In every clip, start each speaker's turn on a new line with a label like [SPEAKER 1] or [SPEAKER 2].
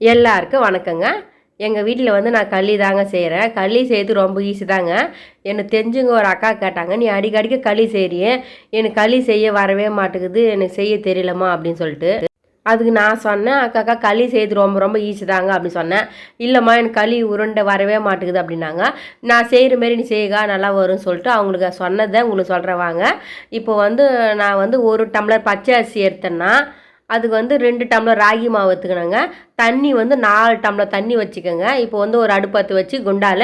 [SPEAKER 1] எல்லாருக்கும் வணக்கங்க. எங்கள் வீட்டில் வந்து நான் களி தாங்க செய்கிறேன் களி செய்கிறது ரொம்ப ஈஸி தாங்க. எனக்கு தெரிஞ்சுங்க ஒரு அக்கா கேட்டாங்க நீ அடிக்கடிக்க களி செய்கிறியே எனக்கு களி செய்ய வரவே மாட்டேங்குது. எனக்கு செய்ய தெரியலம்மா அப்படின்னு சொல்லிட்டு. அதுக்கு நான் சொன்னேன் அக்கா அக்கா களி செய்கிறது ரொம்ப ரொம்ப ஈஸி தாங்க அப்படின்னு சொன்னேன். இல்லைம்மா எனக்கு களி உருண்டை வரவே மாட்டேங்குது அப்படின்னாங்க. நான் செய்கிற மாரி நீ செய்யுங்க நல்லா வரும்னு சொல்லிட்டு அவங்களுக்கு சொன்னதை உங்களுக்கு சொல்கிறேன் வாங்க. இப்போ வந்து நான் வந்து ஒரு டம்ளர் பச்சை அரிசி எடுத்தேன்னா அதுக்கு வந்து ரெண்டு டம்ளர் ராகி மாவு எடுத்துக்கணுங்க. தண்ணி வந்து நாலு டம்ளர் தண்ணி வச்சுக்கோங்க. இப்போ வந்து ஒரு அடுப்பத்து வச்சு குண்டால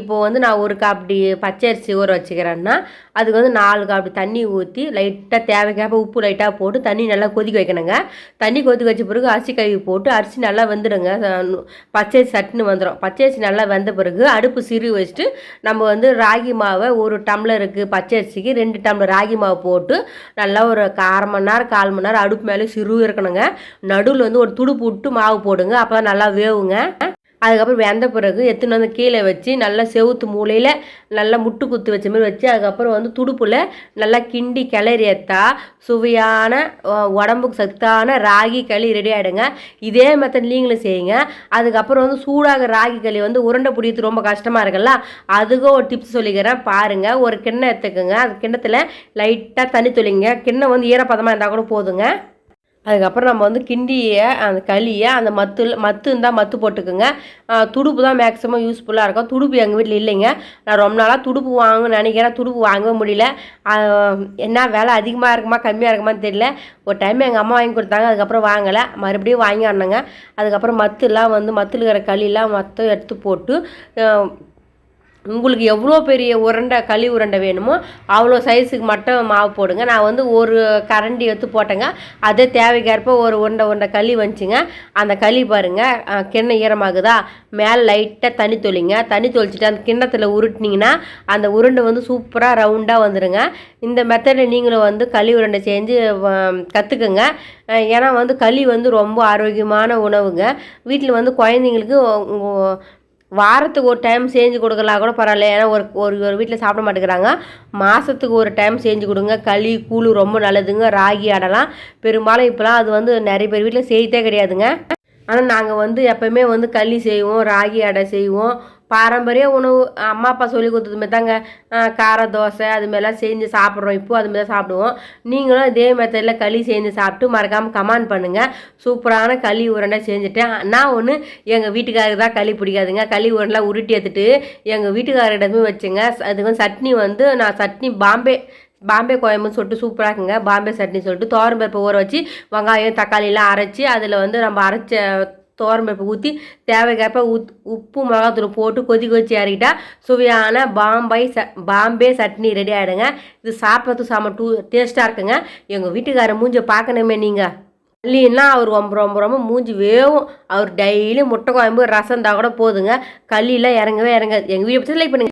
[SPEAKER 1] இப்போ வந்து நான் ஒரு காப்படி பச்சரிசி ஊற வச்சுக்கிறேன்னா அதுக்கு வந்து நாலு காப்படி தண்ணி ஊற்றி லைட்டாக தேவைக்காக உப்பு லைட்டாக போட்டு தண்ணி நல்லா கொதிக்க வைக்கணுங்க. தண்ணி கொதிக்க வச்ச பிறகு அரிசி கழுவி போட்டு அரிசி நல்லா வெந்துடுங்க பச்சரிசி சட்டுன்னு வந்துடும் பச்சரிசி நல்லா வெந்த பிறகு அடுப்பு சிறு வச்சுட்டு நம்ம வந்து ராகி மாவை ஒரு டம்ளருக்கு பச்சரிசிக்கு ரெண்டு டம்ளர் ராகி மாவு போட்டு நல்லா ஒரு அரை மணி நேரம் கால் மணி நேரம் அடுப்பு மேலே சிறு இருக்கணுங்க. நடுவில் வந்து ஒரு துடுப்பு விட்டு மாவு போட்டு போடுங்க அப்போ நல்லா வேவுங்க. அதுக்கப்புறம் வெந்த பிறகு எடுத்துன்னு வந்து கீழே வச்சு நல்லா செவுத்து மூலையில் நல்லா முட்டு குத்து வச்ச மாதிரி வச்சு அதுக்கப்புறம் வந்து துடுப்பில் நல்லா கிண்டி கிளறி ஏற்றா சுவையான உடம்புக்கு சத்தான ராகி களி ரெடி ஆகிடுங்க இதே மெத்தட் நீங்களும் செய்யுங்க. அதுக்கப்புறம் வந்து சூடாக ராகி களி வந்து உருண்டை பிடிக்கிறது ரொம்ப கஷ்டமாக இருக்குல்ல அதுக்கும் ஒரு டிப்ஸ் சொல்லிக்கிறேன். பாருங்கள் ஒரு கிண்ணம் எடுத்துக்கோங்க. அது கிண்ணத்தில் லைட்டாக தண்ணி தொழிங்க கிண்ணம் வந்து ஈரப்பதமாக இருந்தால் கூட போதுங்க. அதுக்கப்புறம் நம்ம வந்து கிண்டியை அந்த களியை அந்த மத்து மத்து இருந்தால் மத்து போட்டுக்கோங்க. துடுப்பு தான் மேக்ஸிமம் யூஸ்ஃபுல்லாக இருக்கும். துடுப்பு எங்கள் வீட்டில் இல்லைங்க. நான் ரொம்ப நாளாக துடுப்பு வாங்கணும்னு நினைக்கிறேன். துடுப்பு வாங்கவே முடியல. என்ன விலை அதிகமாக இருக்குமா கம்மியாக இருக்குமான்னு தெரியல. ஒரு டைம் எங்கள் அம்மா வாங்கி கொடுத்தாங்க. அதுக்கப்புறம் வாங்கலை. மறுபடியும் வாங்கி ஆனங்க அதுக்கப்புறம் மத்துலாம் வந்து மத்தில் இருக்கிற களியெல்லாம் மொத்தம் எடுத்து போட்டு உங்களுக்கு எவ்வளோ பெரிய உருண்டை களி உருண்டை வேணுமோ அவ்வளோ சைஸுக்கு மட்டும் மாவு போடுங்க. நான் வந்து ஒரு கரண்டி எடுத்து போட்டேங்க. அதே தேவைக்கேற்ப ஒரு உருண்டை உருண்டை களி வந்துச்சுங்க. அந்த களி பாருங்கள் கிண்ணம் ஈரமாகுதா? மேலே லைட்டாக தண்ணி தொளிங்க. தண்ணி தொளிச்சிட்டு அந்த கிண்ணத்தில் உருட்டினீங்கன்னா அந்த உருண்டை வந்து சூப்பராக ரவுண்டாக வந்துடுங்க இந்த மெத்தடில் நீங்களும் வந்து களி உருண்டை செஞ்சு கற்றுக்குங்க ஏன்னா வந்து களி வந்து ரொம்ப ஆரோக்கியமான உணவுங்க. வீட்டில் வந்து குழந்தைங்களுக்கு வாரத்துக்கு ஒரு டைம் செஞ்சு கொடுக்கலாம் கூட பரவாயில்ல. ஏன்னா ஒரு ஒரு ஒரு வீட்டில் சாப்பிட மாட்டேங்கிறாங்க. மாதத்துக்கு ஒரு டைம் செஞ்சு கொடுங்க. களி கூழு ரொம்ப நல்லதுங்க. ராகி ஆடலாம் பெரும்பாலும் இப்போலாம் அது வந்து நிறைய பேர் வீட்டில் செய்தே கிடையாதுங்க. ஆனால் நாங்கள் வந்து எப்போயுமே வந்து களி செய்வோம் ராகி அடை செய்வோம். பாரம்பரிய உணவு அம்மா அப்பா சொல்லி கொடுத்ததுமே தாங்க கார தோசை அதுமாரிலாம் செஞ்சு சாப்பிட்றோம். இப்போ அதுமாரி சாப்பிடுவோம். நீங்களும் இதே மெத்தடில் களி செஞ்சு சாப்பிட்டு மறக்காமல் கமெண்ட் பண்ணுங்கள் சூப்பரான களி உருண்டை செஞ்சுட்டேன் நான் ஒன்று எங்கள் வீட்டுக்காரருக்கு தான் களி பிடிக்காதுங்க. களி உருண்டெலாம் உருட்டி எடுத்துட்டு எங்கள் வீட்டுக்காரரிடமே வச்சுங்க. அதுக்கு வந்து சட்னி வந்து நான் சட்னி பாம்பே பாம்பே கோயம்புன்னு சொல்லிட்டு சூப்பராக இருக்குங்க. பாம்பே சட்னி சொல்லிட்டு துவரம்பருப்பை ஊற வச்சு வெங்காயம் தக்காளிலாம் அரைச்சி அதில் வந்து நம்ம அரைச்ச துவரம்பருப்பு ஊற்றி தேவைக்கேற்ப உத் உப்பு மிளகாத்தூள் போட்டு கொதிக்க வச்சு இறக்கிட்டா சுவையான பாம்பை ச பாம்பே சட்னி ரெடி ஆகிடுங்க இது சாப்பிட்றதுக்கு சாம டூ டேஸ்ட்டாக இருக்குங்க. எங்கள் வீட்டுக்காரர் மூஞ்ச பார்க்கணுமே நீங்கள் கல்லின்னா அவர் ரொம்ப ரொம்ப ரொம்ப மூஞ்சி வேவும். அவர் டெய்லி முட்டை குழம்பு ரசம் தான் கூட போதுங்க. களியெல்லாம் இறங்கவே இறங்காது எங்கள் வீடியோ பற்றி லைக் பண்ணுங்க.